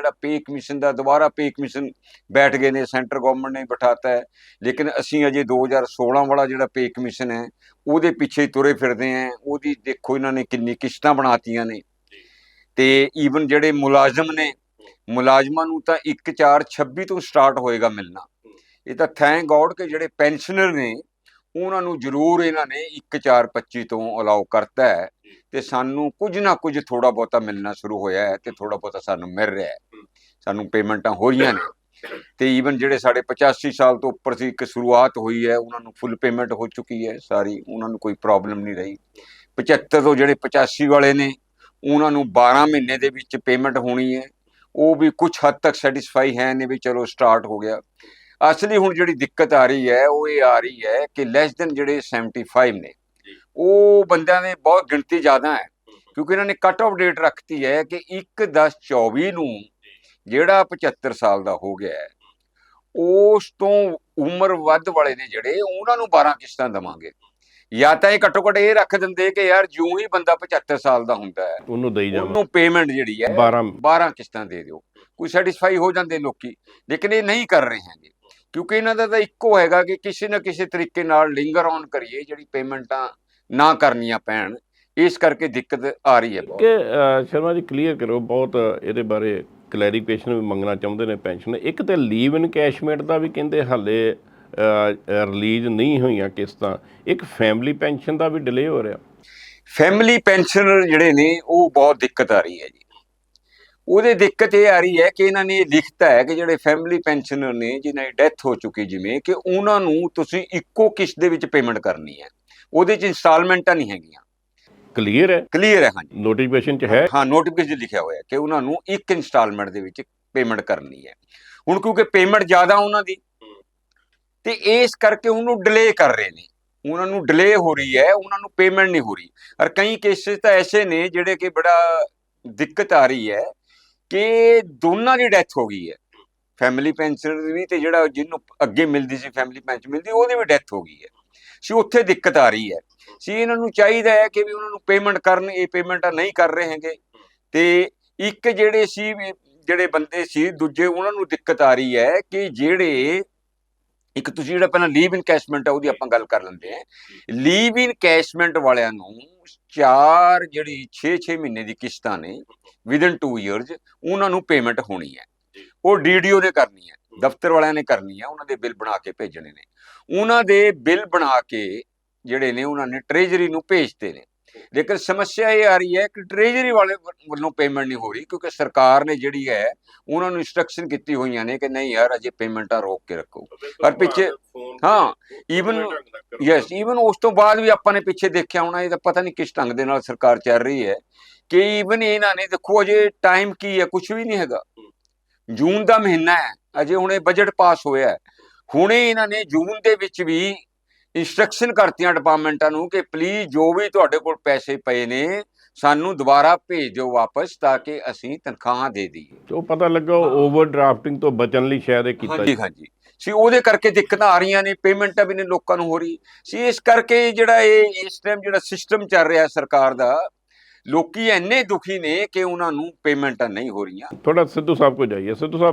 ਜਿਹੜਾ pay commission ਦਾ, ਦੁਬਾਰਾ pay commission ਬੈਠ ਗਏ ਨੇ, ਸੈਂਟਰ ਗਵਰਨਮੈਂਟ ਨੇ ਬਿਠਾਤਾ ਹੈ। ਲੇਕਿਨ ਅਸੀਂ ਅਜੇ 2016 ਵਾਲਾ ਜਿਹੜਾ ਪੇ ਕਮਿਸ਼ਨ ਹੈ, ਉਹਦੇ ਪਿੱਛੇ ਤੁਰੇ ਫਿਰਦੇ ਆਂ ਉਹਦੀ ਦੇਖੋ ਇਹਨਾਂ ਨੇ ਕਿੰਨੀ ਕਿਸ਼ਤਾਂ ਬਣਾਤੀਆਂ ਨੇ। ਤੇ ਈਵਨ ਜਿਹੜੇ ਮੁਲਾਜ਼ਮ ਨੇ, ਮੁਲਾਜ਼ਮਾਂ ਨੂੰ ਤਾਂ 1 4 26 ਤੋਂ ਸਟਾਰਟ ਹੋਏਗਾ ਮਿਲਣਾ। ਇਹ ਤਾਂ ਥੈਂਕ ਗੋਡ ਕਿ ਜਿਹੜੇ ਪੈਨਸ਼ਨਰ ਨੇ ਉਹਨਾਂ ਨੂੰ ਜ਼ਰੂਰ ਇਹਨਾਂ ਨੇ 1 4 25 ਤੋਂ ਅਲਾਉ ਕਰਤਾ ਹੈ ਤੇ ਸਾਨੂੰ ਕੁਝ ਨਾ ਕੁਝ ਥੋੜਾ ਬਹੁਤਾ ਮਿਲਣਾ ਸ਼ੁਰੂ ਹੋਇਆ ਹੈ ਤੇ ਥੋੜਾ ਬਹੁਤਾ ਸਾਨੂੰ ਮਿਲ ਰਿਹਾ ਹੈ। ਸਾਨੂੰ ਪੇਮੈਂਟਾਂ ਹੋ ਰਹੀਆਂ ਨੇ ਤੇ ਈਵਨ ਜਿਹੜੇ ਸਾਡੇ 85 ਸਾਲ ਤੋਂ ਉੱਪਰ ਸੀ ਇੱਕ ਸ਼ੁਰੂਆਤ ਹੋਈ ਹੈ ਉਹਨਾਂ ਨੂੰ ਫੁੱਲ ਪੇਮੈਂਟ ਹੋ ਚੁੱਕੀ ਹੈ ਸਾਰੀ ਉਹਨਾਂ ਨੂੰ ਕੋਈ ਪ੍ਰੋਬਲਮ ਨਹੀਂ ਰਹੀ। 75 ਤੋਂ ਜਿਹੜੇ 85 ਵਾਲੇ ਨੇ ਉਹਨਾਂ ਨੂੰ 12 ਮਹੀਨੇ ਦੇ ਵਿੱਚ ਪੇਮੈਂਟ ਹੋਣੀ ਹੈ। ਉਹ ਵੀ ਕੁਝ ਹੱਦ ਤੱਕ ਸੈਟੀਸਫਾਈ ਹੈ ਨੇ ਵੀ ਚਲੋ ਸਟਾਰਟ ਹੋ ਗਿਆ। ਅਸਲੀ ਹੁਣ ਜਿਹੜੀ ਦਿੱਕਤ ਆ ਰਹੀ ਹੈ ਉਹ ਇਹ ਆ ਰਹੀ ਹੈ ਕਿ ਲੈਸ ਦੈਨ ਜਿਹੜੇ 75 ਨੇ ਉਹ ਬੰਦਿਆਂ ਦੇ ਬਹੁਤ ਗਿਣਤੀ ਜ਼ਿਆਦਾ ਹੈ ਕਿਉਂਕਿ ਇਹਨਾਂ ਨੇ ਕੱਟ ਆਫ ਡੇਟ ਰੱਖਤੀ ਹੈ ਕਿ 1 10 24 ਨੂੰ ਜਿਹੜਾ 75 ਸਾਲ ਦਾ ਹੋ ਗਿਆ ਹੈ ਉਸ ਤੋਂ ਉਮਰ ਵੱਧ ਵਾਲੇ ਨੇ ਜਿਹੜੇ ਉਹਨਾਂ ਨੂੰ 12 ਕਿਸ਼ਤਾਂ ਦਵਾਂਗੇ। ਜਾਂ ਤਾਂ ਇਹ ਘੱਟੋ ਘੱਟ ਇਹ ਰੱਖ ਦਿੰਦੇ ਕਿ ਯਾਰ ਜਿਉਂ ਹੀ ਬੰਦਾ 75 ਸਾਲ ਦਾ ਹੁੰਦਾ ਹੈ ਉਹਨੂੰ ਦੇਈ ਜਾਵਾਂ। ਉਹਨੂੰ ਪੇਮੈਂਟ ਜਿਹੜੀ ਹੈ 12 12 ਕਿਸ਼ਤਾਂ ਦੇ ਦਿਓ। ਕੋਈ ਸੈਟੀਸਫਾਈ ਹੋ ਜਾਂਦੇ ਲੋਕੀ ਲੇਕਿਨ ਇਹ ਨਹੀਂ ਕਰ ਰਹੇ ਹੈਗੇ। ਕਿਉਂਕਿ ਇਹਨਾਂ ਦਾ ਤਾਂ ਇੱਕੋ ਹੈਗਾ ਕਿ ਕਿਸੇ ਨਾ ਕਿਸੇ ਤਰੀਕੇ ਨਾਲ ਲਿੰਗਰ ਔਨ ਕਰੀਏ ਜਿਹੜੀ ਪੇਮੈਂਟਾਂ ਨਾ ਕਰਨੀਆਂ ਪੈਣ ਇਸ ਕਰਕੇ ਦਿੱਕਤ ਆ ਰਹੀ ਹੈ ਕਿ ਸ਼ਰਮਾ ਜੀ ਕਲੀਅਰ ਕਰੋ ਬਹੁਤ ਇਹਦੇ ਬਾਰੇ ਕਲੈਰੀਫਿਕੇਸ਼ਨ ਵੀ ਮੰਗਣਾ ਚਾਹੁੰਦੇ ਨੇ ਪੈਨਸ਼ਨ ਇੱਕ ਤੇ ਲੀਵ ਇਨਕੈਸ਼ਮੈਂਟ ਦਾ ਵੀ ਕਹਿੰਦੇ ਹਾਲੇ ਰਿਲੀਜ਼ ਨਹੀਂ ਹੋਈਆਂ ਕਿਸ਼ਤਾਂ। ਇੱਕ ਫੈਮਿਲੀ ਪੈਨਸ਼ਨ ਦਾ ਵੀ ਡਿਲੇ ਹੋ ਰਿਹਾ। ਫੈਮਿਲੀ ਪੈਨਸ਼ਨਰ ਜਿਹੜੇ ਨੇ ਉਹ ਬਹੁਤ ਦਿੱਕਤ ਆ ਰਹੀ ਹੈ ਜੀ। ਉਹਦੇ ਦਿੱਕਤ ਇਹ ਆ ਰਹੀ ਹੈ ਕਿ ਇਹਨਾਂ ਨੇ ਲਿਖਤਾ ਹੈ ਕਿ ਜਿਹੜੇ ਫੈਮਿਲੀ ਪੈਨਸ਼ਨਰ ਨੇ ਜਿਨ੍ਹਾਂ ਦੀ ਡੈਥ ਹੋ ਚੁੱਕੀ ਜਿਵੇਂ ਕਿ ਉਹਨਾਂ ਨੂੰ ਤੁਸੀਂ ਇੱਕੋ ਕਿਸ਼ਤ ਦੇ ਵਿੱਚ ਪੇਮੈਂਟ ਕਰਨੀ ਹੈ। ਉਹਦੇ ਚ ਇਨਸਟਾਲਮੈਂਟਾਂ ਨਹੀਂ ਹੈਗੀਆਂ। ਕਲੀਅਰ ਹੈ? ਕਲੀਅਰ ਹੈ ਹਾਂਜੀ। ਨੋਟੀਫਿਕੇਸ਼ਨ ਚ ਹੈ? ਹਾਂ ਨੋਟੀਫਿਕੇਸ਼ਨ ਲਿਖਿਆ ਹੋਇਆ ਕਿ ਉਹਨਾਂ ਨੂੰ ਇੱਕ ਇਨਸਟਾਲਮੈਂਟ ਦੇ ਵਿੱਚ ਪੇਮੈਂਟ ਕਰਨੀ ਹੈ। ਹੁਣ ਕਿਉਂਕਿ ਪੇਮੈਂਟ ਜ਼ਿਆਦਾ ਉਹਨਾਂ ਦੀ ਤੇ ਇਸ ਕਰਕੇ ਉਹਨੂੰ ਡਿਲੇ ਕਰ ਰਹੇ ਨੇ। ਉਹਨਾਂ ਨੂੰ ਡਿਲੇ ਹੋ ਰਹੀ ਹੈ ਉਹਨਾਂ ਨੂੰ ਪੇਮੈਂਟ ਨਹੀਂ ਹੋ ਰਹੀ। ਔਰ ਕਈ ਕੇਸਿਸ ਤਾਂ ਐਸੇ ਨੇ ਜਿਹੜੇ ਕਿ ਬੜਾ ਦਿੱਕਤ ਆ ਰਹੀ ਹੈ ਕਿ ਦੋਨਾਂ ਦੀ ਡੈਥ ਹੋ ਗਈ ਹੈ। ਫੈਮਿਲੀ ਪੈਨਸ਼ਨ ਦੀ ਵੀ ਤੇ ਜਿਹੜਾ ਜਿਹਨੂੰ ਅੱਗੇ ਮਿਲਦੀ ਸੀ ਫੈਮਿਲੀ ਪੈਨਸ਼ਨ ਮਿਲਦੀ, ਉਹਦੀ ਵੀ ਡੈਥ ਹੋ ਗਈ ਹੈ। ਸੀ ਉੱਥੇ ਦਿੱਕਤ ਆ ਰਹੀ ਹੈ। ਸੀ ਇਹਨਾਂ ਨੂੰ ਚਾਹੀਦਾ ਹੈ ਕਿ ਵੀ ਉਹਨਾਂ ਨੂੰ ਪੇਮੈਂਟ ਕਰਨ, ਇਹ ਪੇਮੈਂਟਾਂ ਨਹੀਂ ਕਰ ਰਹੇ ਹੈਗੇ। ਤੇ ਇੱਕ ਜਿਹੜੇ ਸੀ ਵੀ, ਜਿਹੜੇ ਬੰਦੇ ਸੀ, ਦੂਜੇ ਉਹਨਾਂ ਨੂੰ ਦਿੱਕਤ ਆ ਰਹੀ ਹੈ ਕਿ ਜਿਹੜੇ, ਇੱਕ ਤੁਸੀਂ ਜਿਹੜਾ ਪਹਿਲਾਂ ਲੀਵ ਇਨਕੈਸ਼ਮੈਂਟ ਆ, ਉਹਦੀ ਆਪਾਂ ਗੱਲ ਕਰ ਲੈਂਦੇ ਹਾਂ। ਲੀਵ ਇਨਕੈਸ਼ਮੈਂਟ ਵਾਲਿਆਂ ਨੂੰ ਚਾਰ ਜਿਹੜੀ 6-6 ਮਹੀਨੇ ਦੀ ਕਿਸ਼ਤਾਂ ਨੇ ਵਿਦਨ 2 ਇਅਰਸ ਉਹਨਾਂ ਨੂੰ ਪੇਮੈਂਟ ਹੋਣੀ ਹੈ। ਉਹ ਡੀਡੀਓ ਨੇ ਕਰਨੀ ਹੈ ਦਫ਼ਤਰ ਵਾਲਿਆਂ ਨੇ ਕਰਨੀ ਹੈ ਉਹਨਾਂ ਦੇ ਬਿੱਲ ਬਣਾ ਕੇ ਭੇਜਣੇ ਨੇ। ਉਹਨਾਂ ਦੇ ਬਿੱਲ ਬਣਾ ਕੇ ਜਿਹੜੇ ਨੇ ਉਹਨਾਂ ਨੇ ਟ੍ਰੇਜਰੀ ਨੂੰ ਭੇਜਦੇ ਨੇ। ਲੇਕਿਨ ਸਮੱਸਿਆ ਇਹ ਆ ਰਹੀ ਹੈ ਕਿ ਟ੍ਰੇਜਰੀ ਵਾਲੇ ਵੱਲੋਂ ਪੇਮੈਂਟ ਨਹੀਂ ਹੋ ਰਹੀ ਕਿਉਂਕਿ ਸਰਕਾਰ ਨੇ ਜਿਹੜੀ ਹੈ ਉਹਨਾਂ ਨੂੰ ਇਨਸਟਰਕਸ਼ਨ ਕੀਤੀ ਹੋਈਆਂ ਨੇ ਕਿ ਨਹੀਂ ਯਾਰ ਅਜੇ ਪੇਮੈਂਟਾਂ ਰੋਕ ਕੇ ਰੱਖੋ। ਪਰ ਪਿੱਛੇ ਹਾਂ ਈਵਨ ਯੈਸ ਈਵਨ ਉਸ ਤੋਂ ਬਾਅਦ ਵੀ ਆਪਾਂ ਨੇ ਪਿੱਛੇ ਦੇਖਿਆ ਹੋਣਾ ਇਹ ਤਾਂ ਪਤਾ ਨਹੀਂ ਕਿਸ ਢੰਗ ਦੇ ਨਾਲ ਸਰਕਾਰ ਚੱਲ ਰਹੀ ਹੈ ਕਿ ਈਵਨ ਇਹਨਾਂ ਨੇ ਦੇਖੋ ਅਜੇ ਟਾਈਮ ਕੀ ਹੈ ਕੁਝ ਵੀ ਨਹੀਂ ਹੈਗਾ। ਜੂਨ ਦਾ ਮਹੀਨਾ ਹੈ ਅਜੇ ਹੁਣੇ ਬਜਟ ਪਾਸ ਹੋਇਆ ਹੈ। ਹੁਣੇ ਇਹਨਾਂ ਨੇ ਜੂਨ ਦੇ ਵਿੱਚ ਵੀ ਇਨਸਟਰਕਸ਼ਨ ਕਰਤੀਆਂ ਡਿਪਾਰਟਮੈਂਟਾਂ ਨੂੰ ਕਿ ਪਲੀਜ਼ ਜੋ ਵੀ ਤੁਹਾਡੇ ਕੋਲ ਪੈਸੇ ਪਏ ਨੇ ਸਾਨੂੰ ਦੁਬਾਰਾ ਭੇਜ ਦਿਓ ਵਾਪਸ ਤਾਂ ਕਿ ਅਸੀਂ ਤਨਖਾਹਾਂ ਦੇ ਦਈਏ। ਉਹ ਪਤਾ ਲੱਗਾ ਓਵਰ ਡਰਾਫਟਿੰਗ ਤੋਂ ਬਚਣ ਲਈ ਸ਼ਾਇਦ ਇਹ ਕੀਤਾ ਹਾਂਜੀ ਹਾਂਜੀ। ਸੀ ਉਹਦੇ ਕਰਕੇ ਦਿੱਕਤਾਂ ਆ ਰਹੀਆਂ ਨੇ ਪੇਮੈਂਟਾਂ ਵੀ ਨੇ ਲੋਕਾਂ ਨੂੰ ਹੋ ਰਹੀ। ਸੀ ਇਸ ਕਰਕੇ ਜਿਹੜਾ ਇਹ ਇਸ ਟਾਈਮ ਜਿਹੜਾ ਸਿਸਟਮ ਚੱਲ ਰਿਹਾ ਸਰਕਾਰ ਦਾ ਲੋਕੀ ਇੰਨੇ ਦੁਖੀ ਨੇ ਕਿ ਉਹਨਾਂ ਨੂੰ ਪੇਮੈਂਟਾਂ ਨਹੀਂ ਹੋ ਰਹੀਆਂ। ਥੋੜਾ ਸਿੱਧੂ ਸਾਹਿਬ ਕੋ ਜਾਈਏ। ਸਿੱਧੂ ਸਾਹਿਬ